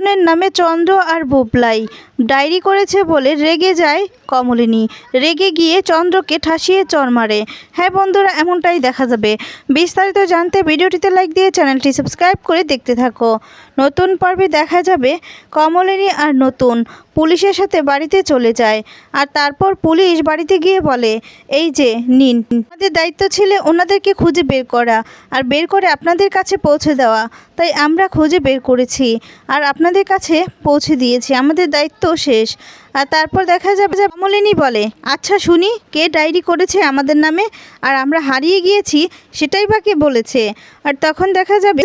নতুনের নামে চন্দ্র আর বোবলাই। ডায়েরি করেছে বলে রেগে যায় কমলিনী। রেগে গিয়ে চন্দ্রকে ঠাসিয়ে চর মারে। হ্যাঁ বন্ধুরা, এমনটাই দেখা যাবে। বিস্তারিত জানতে ভিডিওটিতে লাইক দিয়ে চ্যানেলটি সাবস্ক্রাইব করে দেখতে থাকো। নতুন পর্বে দেখা যাবে কমলিনী আর নতুন। পুলিশের সাথে বাড়িতে চলে যায় আর তারপর পুলিশ বাড়িতে গিয়ে বলে, এই যে, নিন। আমাদের দায়িত্ব ছিল ওনাদেরকে খুঁজে বের করা আর বের করে আপনাদের কাছে পৌঁছে দেওয়া। তাই আমরা খুঁজে বের করেছি আর আপনাদের কাছে পৌঁছে দিয়েছি। আমাদের দায়িত্ব শেষ। আর তারপর দেখা যাবে যে কমলিনী বলে আচ্ছা শুনি, কে ডায়েরি করেছে আমাদের নামে? আর আমরা হারিয়ে গিয়েছি, সেটাই বা কে বলেছে? আর তখন দেখা যাবে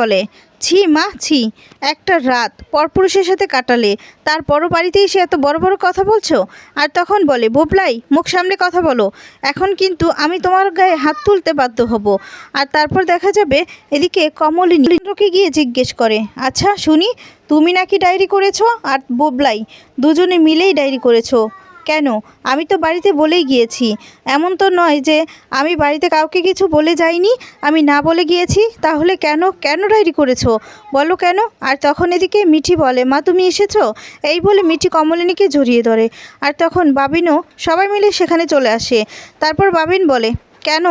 বলে ছি মা, ছি। একটা রাত পরপুরুষের সাথে কাটালে। তারপরও বাড়িতেই সে এত বড় বড় কথা বলছো? আর তখন বলে, বুবলাই, মুখ সামনে কথা বলো। এখন কিন্তু আমি তোমার গায়ে হাত তুলতে বাধ্য হব। আর তারপর দেখা যাবে, এদিকে কমলিনী ইন্দ্রকে গিয়ে জিজ্ঞেস করে আচ্ছা শুনি, তুমি নাকি ডায়েরি করেছ? আর বুবলাই, দুজনে মিলেই ডায়েরি করেছ। কেন? আমি তো বাড়িতে বলেই গিয়েছি। এমন তো নয় যে আমি বাড়িতে কাউকে কিছু বলে যাইনি, আমি না বলে গিয়েছি, তাহলে কেন কেন ডায়েরি করেছ? বলো কেন? আর তখন এদিকে মিঠি বলে, মা, তুমি এসেছ? এই বলে মিঠি কমলিনীকে জড়িয়ে ধরে। আর তখন বাবিনও সবাই মিলে সেখানে চলে আসে। তারপর বাবিন বলে কেন?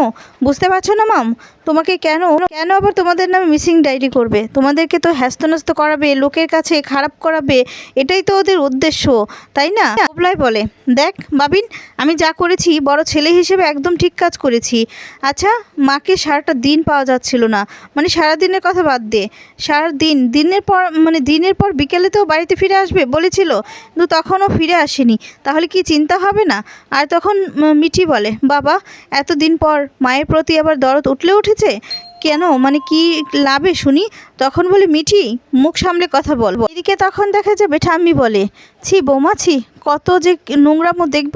বুঝতে পারছ না মাম তোমাকে কেন কেন আবার তোমাদের নামে মিসিং ডায়েরি করবে? তোমাদেরকে তো হ্যাস্তন্যস্ত করাবে, লোকের কাছে খারাপ করাবে, এটাই তো ওদের উদ্দেশ্য, তাই না? অবলাই বলে, দেখ, বাবিন, আমি যা করেছি, বড় ছেলে হিসেবে একদম ঠিক কাজ করেছি। আচ্ছা মাকে সারাটা দিন পাওয়া যাচ্ছিল না। মানে সারা দিনের কথা বাদ দে। সারা দিন, দিনের পর মানে দিনের পর বিকেলে তো বাড়িতে ফিরে আসবে, বলেছিল। কিন্তু তখনও ফিরে আসেনি। তাহলে কি চিন্তা হবে না? আর তখন মিঠি বলে, বাবা, এতদিন পর মায়ের প্রতি আবার দরদ উঠলে উঠেছে? কেন? মানে কি লাভে শুনি? তখন বলি, মিঠি, মুখ সামলে কথা বলব। এদিকে তখন দেখা যাবে ঠাম্মি বলে, ছি বৌমা, ছি, কত যে নোংরামো দেখব,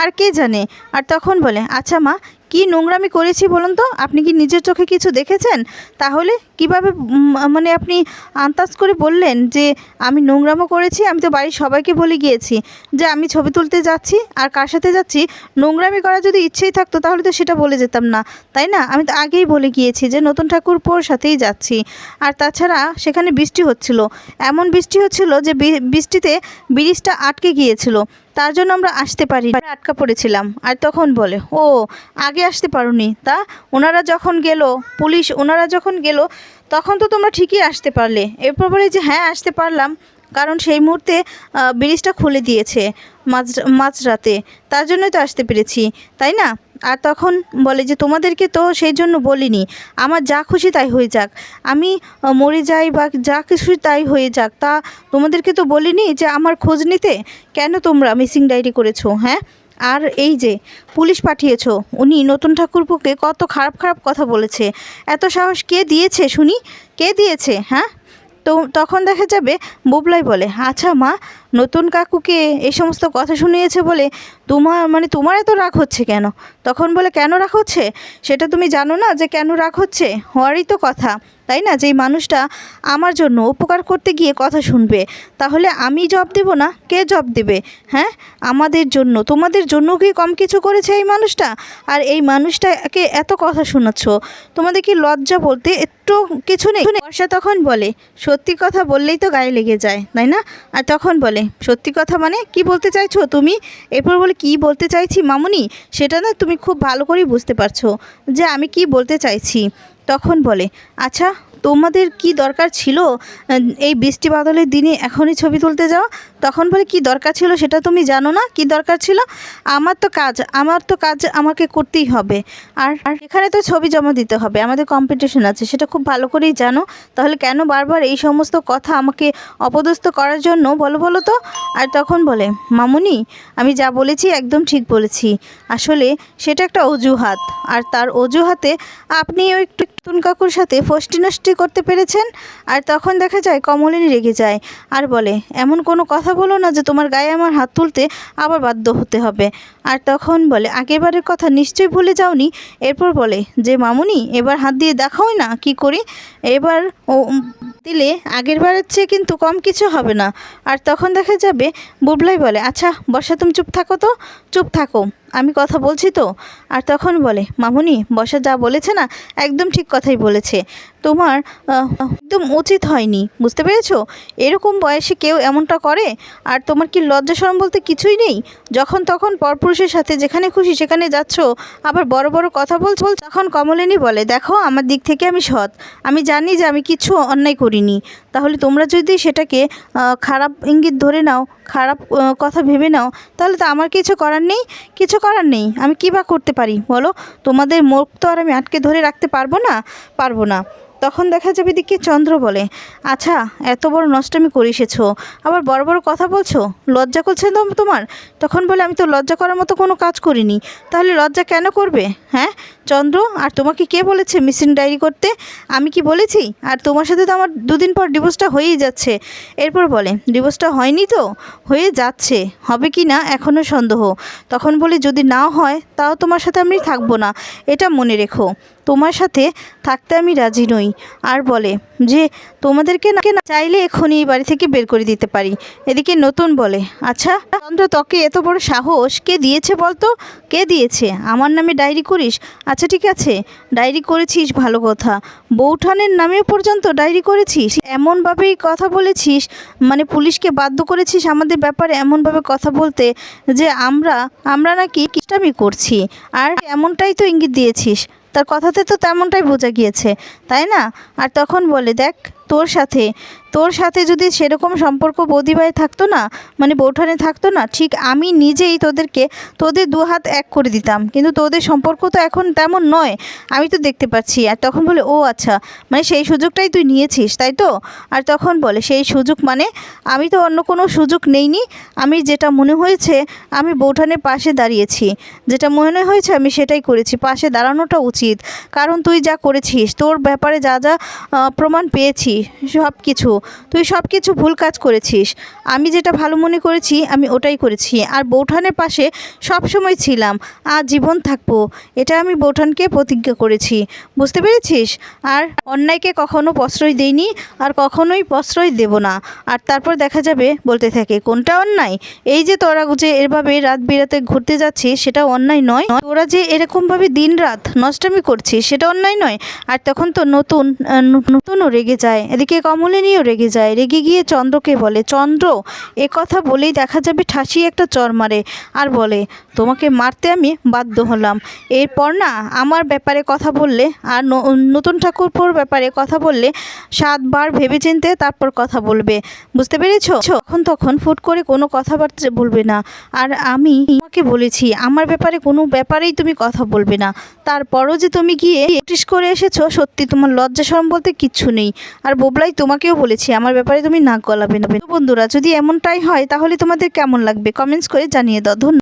আর কে জানে? আর তখন বলে আচ্ছা মা কি নোংরামি করেছি বলুন তো? আপনি কি নিজের চোখে কিছু দেখেছেন? তাহলে কীভাবে মানে আপনি আন্দাজ করে বললেন যে আমি নোংরামো করেছি, আমি তো বাড়ির সবাইকে বলে গিয়েছি যে আমি ছবি তুলতে যাচ্ছি আর কার সাথে যাচ্ছি? নোংরামি করার যদি ইচ্ছেই থাকতো তাহলে তো সেটা বলে যেতাম না, তাই না? আমি তো আগেই বলে গিয়েছি যে নতুন ঠাকুরপোর সাথেই যাচ্ছি। আর তাছাড়া সেখানে বৃষ্টি হচ্ছিল। এমন বৃষ্টি হচ্ছিল যে বৃষ্টিতে ব্রিজটা আটকে গিয়েছিল। তার জন্য আমরা আসতে পারি। আটকা পড়েছিলাম। আর তখন বলে, ও, আগে আসতে পারোনি। তা ওনারা যখন গেল, পুলিশ ওনারা যখন গেল, তখন তো তোমরা ঠিকই আসতে পারলে। এরপর বলে যে হ্যাঁ আসতে পারলাম। কারণ সেই মুহূর্তে ব্রিজটা খুলে দিয়েছে মাঝ, মাঝরাতে। তার জন্যই তো আসতে পেরেছি, তাই না? আর তখন বলে যে, তোমাদেরকে তো সেই জন্য বলিনি। আমার যা খুশি তাই হয়ে যাক। আমি মরে যাই বা যা কিছু তাই হয়ে যাক। তা তোমাদেরকে তো বলিনি যে, আমার খোঁজ নিতে? কেন তোমরা মিসিং ডায়েরি করেছ হ্যাঁ? আর এই যে, পুলিশ পাঠিয়েছো। উনি নতুন ঠাকুরপুকে কত খারাপ খারাপ কথা বলেছে। এত সাহস কে দিয়েছে শুনি? কে দিয়েছে হ্যাঁ? তো তখন দেখা যাবে, বুবলাই বলে আচ্ছা মা নতুন কাকুকে এই সমস্ত কথা শুনিয়েছে বলে তোমার মানে তোমার এত রাগ হচ্ছে কেন? তখন বলে, কেন রাগ হচ্ছে? সেটা তুমি জানো না যে কেন রাগ হচ্ছে? হওয়ারই তো কথা, তাই না? যেই মানুষটা আমার জন্য উপকার করতে গিয়ে কথা শুনবে, তাহলে আমি জব দেব না? কে জব দেবে? হ্যাঁ? আমাদের জন্য, তোমাদের জন্য কি কম কিছু করেছে এই মানুষটা? আর এই মানুষটাকে এত কথা শোনাচ্ছ, তোমাদের কি লজ্জা বলতে একটু কিছু নেই? বর্ষা তখন বলে, সত্যি কথা বললেই তো গায়ে লেগে যায়, তাই না? আর তখন বলে সত্যি কথা মানে? কি বলতে চাইছো তুমি? এরপর বলে, কি বলতে চাইছি মামুনি? সেটা না তুমি খুব ভালো করেই বুঝতে পারছ যে আমি কি বলতে চাইছি। তখন বলে আচ্ছা তোমাদের কি দরকার ছিল? এই বৃষ্টি বাদলের দিনে এখনই ছবি তুলতে যাওয়া তখন বলে, কি দরকার ছিল সেটা তুমি জানো না? কি দরকার ছিল? আমার তো কাজ, আমার তো কাজ আমাকে করতেই হবে। আর এখানে তো ছবি জমা দিতে হবে, আমাদের কম্পিটিশন আছে, সেটা খুব ভালো করেই জানো। তাহলে কেন বারবার এই সমস্ত কথা আমাকে অপদস্থ করার জন্য? বলো বলো তো। আর তখন বলে, মামুনি, আমি যা বলেছি একদম ঠিক বলেছি। আসলে সেটা একটা অজুহাত। আর তার অজুহাতে আপনিও একটু নতুন কাকুর সাথে ফষ্টি নষ্টি করতে পেরেছেন? আর তখন দেখা যায় কমলিনী রেগে যায়। আর বলে, এমন কোনো কথা বলো না যে তোমার গায়ে আমার হাত তুলতে আবার বাধ্য হতে হবে। আর তখন বলে, আগেরবারের কথা নিশ্চয়ই ভুলে যাওনি? এরপর বলে, যে মামুনি, এবার হাত দিয়ে দেখাওই না, কি করি? এবার ও দিলে আগের বারের চেয়ে কিন্তু কম কিছু হবে না। আর তখন দেখা যাবে, বুবলাই বলে আচ্ছা বর্ষা, তুমি চুপ থাকো তো? চুপ থাকো, আমি কথা বলছি তো? আর তখন বলে, মামুনি, বর্ষা যা বলেছে না, একদম ঠিক কথাই বলেছে। তোমার একদম উচিত হয়নি, বুঝতে পেরেছ? এরকম বয়সে কেউ এমনটা করে? আর তোমার কি লজ্জা শরম বলতে কিছুই নেই? যখন তখন পরপুরুষের সাথে যেখানে খুশি সেখানে যাচ্ছ, আবার বড় বড় কথা বলছো তখন কমলিনী বলে, দেখো, আমার দিক থেকে আমি সৎ। আমি জানি যে আমি কিছু অন্যায় করিনি। তাহলে তোমরা যদি সেটাকে খারাপ ইঙ্গিত ধরে নাও, খারাপ কথা ভেবে নাও, তাহলে তো আমার কিছু করার নেই, কিছু করার নেই। আমি কী বা করতে পারি? বলো, তোমাদের মুখ তো আর আমি আটকে ধরে রাখতে পারব না পারব না। তখন দেখা যাবে দিকে চন্দ্র বলে আচ্ছা এত বড় নষ্টমি করে এসেছ, আবার বড় বড় কথা বলছো? লজ্জা করছে তো তোমার? তখন বলে, আমি তো লজ্জা করার মতো কোনো কাজ করিনি। তাহলে লজ্জা কেন করবে হ্যাঁ? চন্দ্র, আর তোমাকে কে বলেছে মিসিং ডায়েরি করতে? আমি কি বলেছি? আর তোমার সাথে তো আমার দুদিন পর ডিভোর্সটা হয়েই যাচ্ছে। এরপর বলে, ডিভোর্সটা হয়নি তো? হয়ে যাচ্ছে। হবে কি না? এখনও সন্দেহ। তখন বলে, যদি নাও হয়, তাও তোমার সাথে আমি থাকব না। এটা মনে রেখো। তোমার সাথে থাকতে আমি রাজি নই। আর বলে, যে তোমাদেরকে না না চাইলে এখনই এই বাড়ি থেকে বের করে দিতে পারি। এদিকে নতুন বলে আচ্ছা চন্দ্র, তোকে এত বড় সাহস? কে দিয়েছে বলতো? কে দিয়েছে? আমার নামে ডায়েরি করিস? আচ্ছা ঠিক আছে, ডায়েরি করেছিস, ভালো কথা। বৌঠানের নামেও পর্যন্ত ডায়েরি করেছিস? এমনভাবেই কথা বলেছিস? মানে পুলিশকে বাধ্য করেছিস আমাদের ব্যাপারে এমনভাবে কথা বলতে, যে আমরা আমরা নাকি কিষ্টামি করছি? আর এমনটাই তো ইঙ্গিত দিয়েছিস। তার কথাতে তো তেমনটাই বোঝা গিয়েছে তাই না? আর তখন বলে দেখ তোর সাথে তোর সাথে যদি সেরকম সম্পর্ক বৌদিভাই থাকতো না মানে বৌঠানে থাকতো না, ঠিক আমি নিজেই তোদেরকে তোদের দু হাত এক করে দিতাম। কিন্তু তোদের সম্পর্ক তো এখন তেমন নয়, আমি তো দেখতে পাচ্ছি। আর তখন বলে, ও আচ্ছা মানে সেই সুযোগটাই তুই নিয়েছিস, তাই তো? আর তখন বলে, সেই সুযোগ মানে আমি তো অন্য কোনো সুযোগ নেইনি, আমি যেটা মনে হয়েছে আমি বৌঠানের পাশে দাঁড়িয়েছি। যেটা মনে হয়েছে আমি সেটাই করেছি, পাশে দাঁড়ানোটা উচিত। কারণ তুই যা করেছিস, তোর ব্যাপারে যা যা প্রমাণ পেয়েছি সব কিছু তুই সব কিছু ভুল কাজ করেছিস। আমি যেটা ভালো মনে করেছি, আমি ওটাই করেছি। আর বৌঠানের পাশে সব সময় ছিলাম। আর জীবন থাকব। এটা আমি বৌঠানকে প্রতিজ্ঞা করেছি। বুঝতে পেরেছিস? আর অন্যায়কে কখনো প্রশ্রয় দেইনি, আর কখনোই প্রশ্রয় দেব না। আর তারপর দেখা যাবে, বলতে থাকে, কোনটা অন্যায়? এই যে তোরা যে এভাবে রাত বিরাতে ঘুরতে যাচ্ছিস, সেটা অন্যায় নয়। তোরা যে এরকমভাবে দিন রাত নষ্টামি করছিস, সেটা অন্যায় নয়। আর তখন তো নতুন নতুনও রেগে যায়। এদিকে কমলিনীও রেগে যায়। রেগে গিয়ে চন্দ্রকে বলে, চন্দ্র, এ কথা বলেই দেখা যাবে ঠাসি একটা চর মারে। আর বলে, তোমাকে মারতে আমি বাধ্য হলাম। এরপর না, আমার ব্যাপারে কথা বললে আর নতুন ঠাকুরপুর ব্যাপারে কথা বললে সাতবার ভেবেচিন্তে তারপর কথা বলবে। বুঝতে পেরেছ? তখন তখন ফুট করে কোনো কথাবার্তা বলবে না। আর আমি তোমাকে বলেছি, আমার ব্যাপারে কোনো ব্যাপারেই তুমি কথা বলবে না। তারপরও যে তুমি গিয়ে নোটিশ করে এসেছ, সত্যি তোমার লজ্জা শরম বলতে কিচ্ছু নেই। আর বোবলাই তোমাকেও বলেছি আমার ব্যাপারে তুমি নাক গলাবে না। বন্ধুরা, যদি এমনটাই হয়, তাহলে তোমাদের কেমন লাগবে? কমেন্টস করে জানিয়ে দাও। ধন্যবাদ।